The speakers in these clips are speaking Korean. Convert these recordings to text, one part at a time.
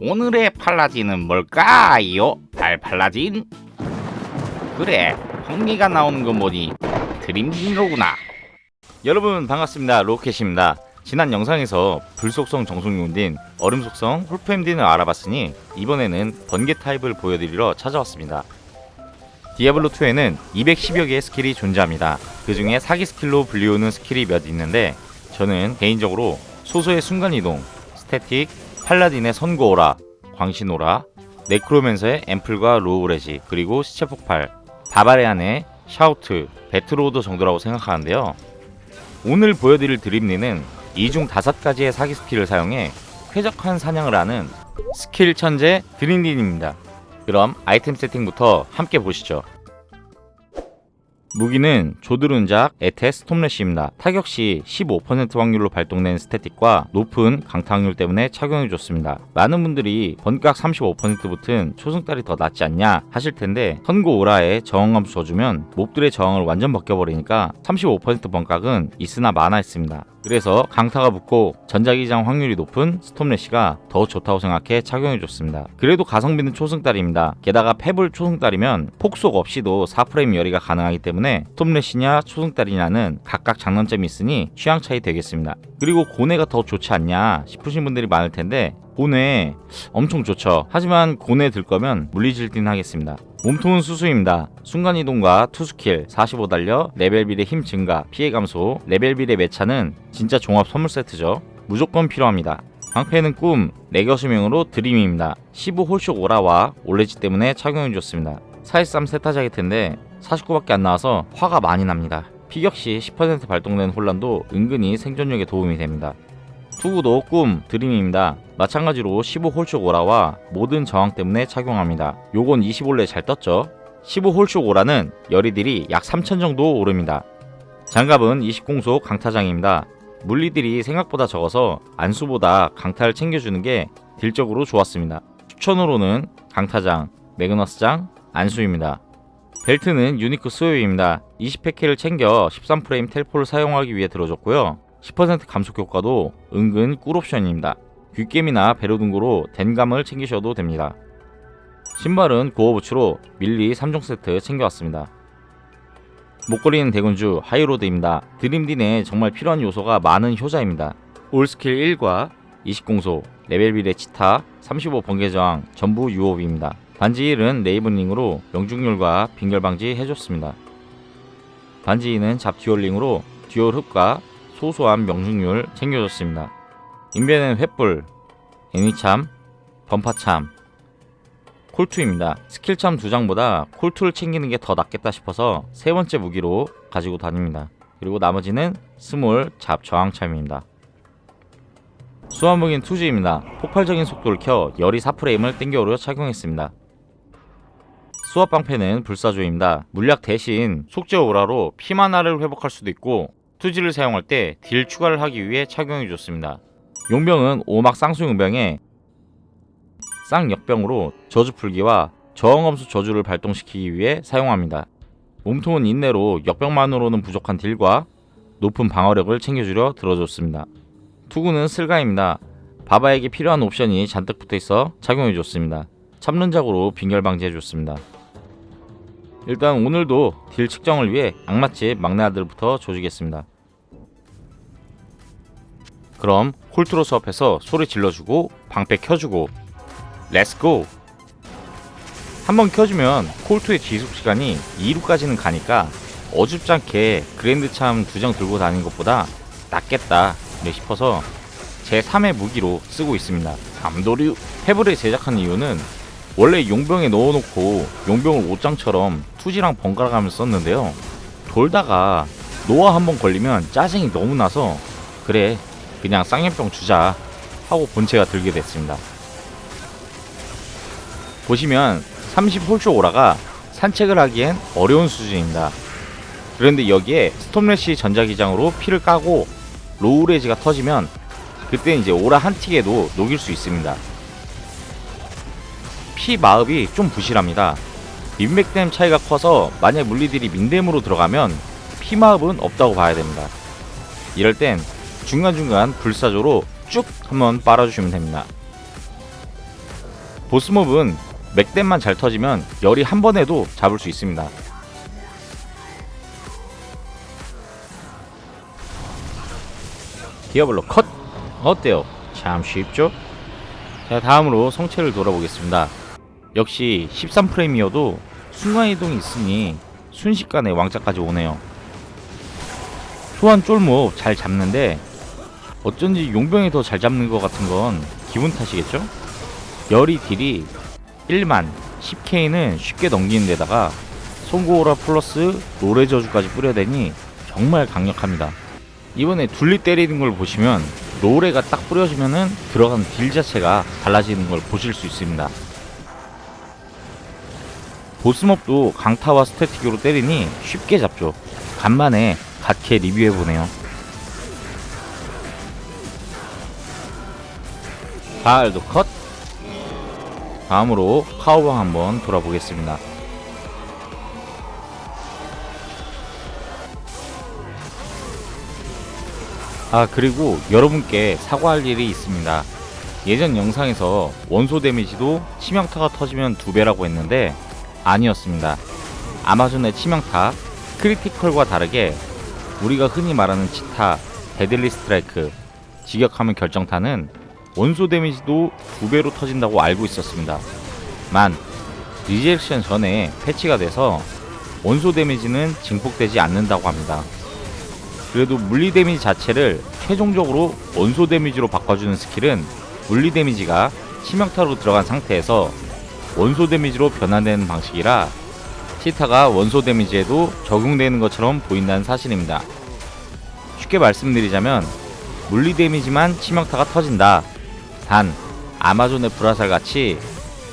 오늘의 팔라딘은 뭘까요? 달 팔라딘? 그래, 흥미가 나오는 건 뭐니? 드림딩로구나. 여러분 반갑습니다. 로켓입니다. 지난 영상에서 불속성 정속용딘, 얼음 속성 홀프엠딘을 알아봤으니 이번에는 번개 타입을 보여드리러 찾아왔습니다. 디아블로2에는 210여 개의 스킬이 존재합니다. 그 중에 사기 스킬로 불리우는 스킬이 몇 있는데 저는 개인적으로 소소의 순간이동, 스태틱, 팔라딘의 선고오라, 광신오라, 네크로맨서의 앰플과 로우레지, 그리고 시체 폭발, 바바레안의 샤우트, 배트로드 정도라고 생각하는데요. 오늘 보여드릴 드림니는 이중 다섯 가지의 사기 스킬을 사용해 쾌적한 사냥을 하는 스킬 천재 드림딘입니다. 그럼 아이템 세팅부터 함께 보시죠. 무기는 조드룬작 에테스 톰래시입니다. 타격 시 15% 확률로 발동된 스태틱과 높은 강타 확률 때문에 착용이 좋습니다. 많은 분들이 번각 35% 붙은 초승달이 더 낫지 않냐 하실 텐데 선고 오라에 저항감수 줘주면 몹들의 저항을 완전 벗겨버리니까 35% 번각은 있으나 많아있습니다. 그래서 강타가 붙고 전자기장 확률이 높은 스톰래시가 더 좋다고 생각해 착용해 줬습니다. 그래도 가성비는 초승달입니다. 게다가 페블 초승달이면 폭속 없이도 4프레임 열이가 가능하기 때문에 스톰래시냐 초승달이냐는 각각 장단점이 있으니 취향 차이 되겠습니다. 그리고 고뇌가 더 좋지 않냐 싶으신 분들이 많을 텐데 고뇌 엄청 좋죠. 하지만 고뇌 들 거면 물리질딘 하겠습니다. 몸통은 수수입니다. 순간이동과 투스킬, 45 달려, 레벨 빌의 힘 증가, 피해 감소, 레벨 빌의 매차는 진짜 종합 선물 세트죠. 무조건 필요합니다. 방패는 꿈, 레거수명으로 드림입니다. 15 홀쇼 오라와 올레지 때문에 착용해줬습니다. 사실상 세타작일 텐데 49밖에 안 나와서 화가 많이 납니다. 피격 시 10% 발동된 혼란도 은근히 생존력에 도움이 됩니다. 투구도 꿈, 드림입니다. 마찬가지로 15홀쇼 오라와 모든 저항 때문에 착용합니다. 요건 25래 잘 떴죠? 15홀쇼 오라는 열이들이 약3000 정도 오릅니다. 장갑은 20공속 강타장입니다. 물리들이 생각보다 적어서 안수보다 강타를 챙겨주는 게 딜적으로 좋았습니다. 추천으로는 강타장, 매그너스장, 안수입니다. 벨트는 유니크 수요입니다. 20패키를 챙겨 13프레임 텔포를 사용하기 위해 들어줬고요. 10% 감속 효과도 은근 꿀옵션입니다. 귓겜이나 배로등고로 덴감을 챙기셔도 됩니다. 신발은 고어부츠로 밀리 3종 세트 챙겨왔습니다. 목걸이는 대군주 하이로드입니다. 드림딘에 정말 필요한 요소가 많은 효자입니다. 올스킬 1과 20공소, 레벨빌의 치타, 35 번개저항 전부 유업입니다. 반지 1은 레이븐링으로 명중률과 빙결 방지 해줬습니다. 반지 2는 잡 듀얼링으로 듀얼 흡과 소소한 명중률 챙겨줬습니다. 인벤은 횃불, 애니참, 번파참, 콜투입니다. 스킬참 두 장보다 콜투를 챙기는 게 더 낫겠다 싶어서 세 번째 무기로 가지고 다닙니다. 그리고 나머지는 스몰 잡 저항참입니다. 수화무기는 투지입니다. 폭발적인 속도를 켜 열이 4프레임을 땡겨오려 착용했습니다. 수압방패는 불사조입니다. 물약 대신 속죄 오라로 피마나를 회복할 수도 있고 투지를 사용할 때 딜 추가를 하기 위해 착용해 줬습니다. 용병은 오막 쌍수 용병에 쌍역병으로 저주 풀기와 저항검수 저주를 발동시키기 위해 사용합니다. 몸통은 인내로 역병만으로는 부족한 딜과 높은 방어력을 챙겨주려 들어줬습니다. 투구는 슬가입니다. 바바에게 필요한 옵션이 잔뜩 붙어있어 착용해줬습니다. 참는작으로 빙결 방지해줬습니다. 일단 오늘도 딜 측정을 위해 악마집 막내 아들부터 조지겠습니다. 그럼 콜트로 수업해서 소리 질러주고 방패 켜주고 렛츠고 한번 켜주면 콜트의 지속 시간이 2루까지는 가니까 어줍지 않게 그랜드 참 두 장 들고 다니는 것보다 낫겠다 네 싶어서 제 3의 무기로 쓰고 있습니다. 감도류 페블을 제작한 이유는 원래 용병에 넣어놓고 용병을 옷장처럼 투지랑 번갈아 가면서 썼는데요. 돌다가 노아 한번 걸리면 짜증이 너무 나서 그래 그냥 쌍염병 주자 하고 본체가 들게 됐습니다. 보시면 30홀쇼 오라가 산책을 하기엔 어려운 수준입니다. 그런데 여기에 스톰래시 전자기장으로 피를 까고 로우레지가 터지면 그때 이제 오라 한 틱에도 녹일 수 있습니다. 피 마흡이 좀 부실합니다. 민맥댐 차이가 커서 만약 물리들이 민댐으로 들어가면 피 마흡은 없다고 봐야 됩니다. 이럴 땐 중간중간 불사조로 쭉 한번 빨아주시면 됩니다. 보스몹은 맥댐만 잘 터지면 열이 한 번에도 잡을 수 있습니다. 디아블로 컷! 어때요? 참 쉽죠? 자 다음으로 성체를 돌아보겠습니다. 역시 13프레임이어도 순간이동이 있으니 순식간에 왕자까지 오네요. 소환 쫄목 잘 잡는데 어쩐지 용병이 더 잘 잡는 것 같은 건 기분 탓이겠죠? 열이 딜이 1만 10K는 쉽게 넘기는 데다가 송고오라 플러스 노래 저주까지 뿌려대니 정말 강력합니다. 이번에 둘리 때리는 걸 보시면 노래가 딱 뿌려지면은 들어간 딜 자체가 달라지는 걸 보실 수 있습니다. 보스몹도 강타와 스태틱으로 때리니 쉽게 잡죠. 간만에 갓캐 리뷰해보네요. 바알도 컷! 다음으로 카우방 한번 돌아보겠습니다. 아 그리고 여러분께 사과할 일이 있습니다. 예전 영상에서 원소 데미지도 치명타가 터지면 두 배라고 했는데 아니었습니다. 아마존의 치명타 크리티컬과 다르게 우리가 흔히 말하는 치타, 데들리 스트라이크, 직역하면 결정타는 원소 데미지도 두 배로 터진다고 알고 있었습니다. 만 리젝션 전에 패치가 돼서 원소 데미지는 증폭되지 않는다고 합니다. 그래도 물리 데미지 자체를 최종적으로 원소 데미지로 바꿔주는 스킬은 물리 데미지가 치명타로 들어간 상태에서 원소 데미지로 변환되는 방식이라 치타가 원소 데미지에도 적용되는 것처럼 보인다는 사실입니다. 쉽게 말씀드리자면 물리 데미지만 치명타가 터진다. 단 아마존의 불화살 같이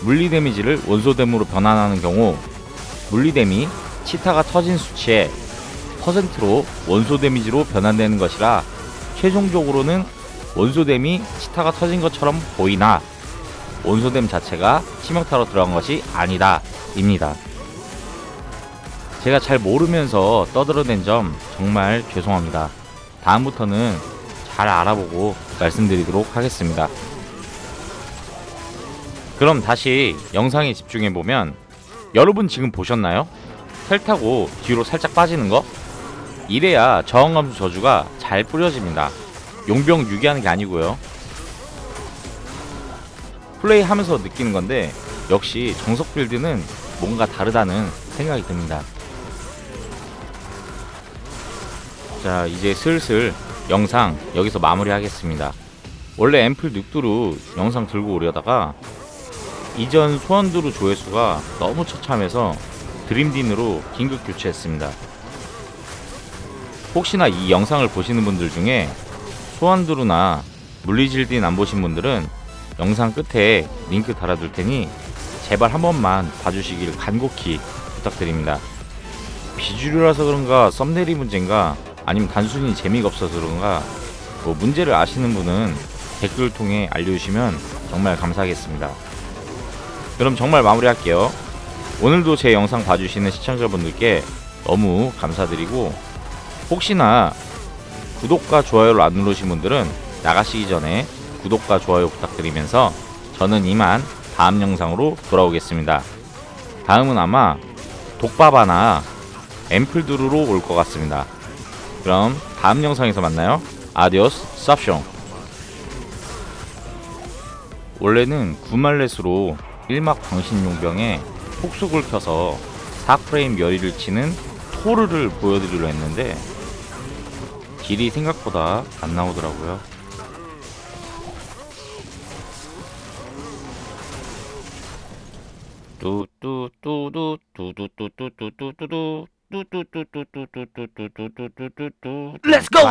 물리 데미지를 원소 데미로 변환하는 경우 물리 데미 치타가 터진 수치에 퍼센트로 원소 데미지로 변환되는 것이라 최종적으로는 원소 데미 치타가 터진 것처럼 보이나 원소댐 자체가 치명타로 들어간 것이 아니다 입니다. 제가 잘 모르면서 떠들어댄 점 정말 죄송합니다. 다음부터는 잘 알아보고 말씀드리도록 하겠습니다. 그럼 다시 영상에 집중해보면 여러분 지금 보셨나요? 텔 타고 뒤로 살짝 빠지는 거? 이래야 저항감수 저주가 잘 뿌려집니다. 용병 유기하는 게 아니고요. 플레이 하면서 느끼는 건데 역시 정석 빌드는 뭔가 다르다는 생각이 듭니다. 자 이제 슬슬 영상 여기서 마무리하겠습니다. 원래 앰플 늑두루 영상 들고 오려다가 이전 소환두루 조회수가 너무 처참해서 드림딘으로 긴급 교체했습니다. 혹시나 이 영상을 보시는 분들 중에 소환두루나 물리질딘 안 보신 분들은 영상 끝에 링크 달아둘 테니 제발 한 번만 봐주시길 간곡히 부탁드립니다. 비주류라서 그런가 썸네일이 문제인가 아니면 단순히 재미가 없어서 그런가 뭐 문제를 아시는 분은 댓글 통해 알려주시면 정말 감사하겠습니다. 그럼 정말 마무리할게요. 오늘도 제 영상 봐주시는 시청자분들께 너무 감사드리고 혹시나 구독과 좋아요를 안 누르신 분들은 나가시기 전에 구독과 좋아요 부탁드리면서 저는 이만 다음 영상으로 돌아오겠습니다. 다음은 아마 독바바나 앰플두루로 올 것 같습니다. 그럼 다음 영상에서 만나요. 아디오스 쌉숑 원래는 구말렛으로 1막 광신용병에 폭속을 켜서 4프레임 열이를 치는 토르를 보여드리려 했는데 길이 생각보다 안 나오더라고요. Let's go!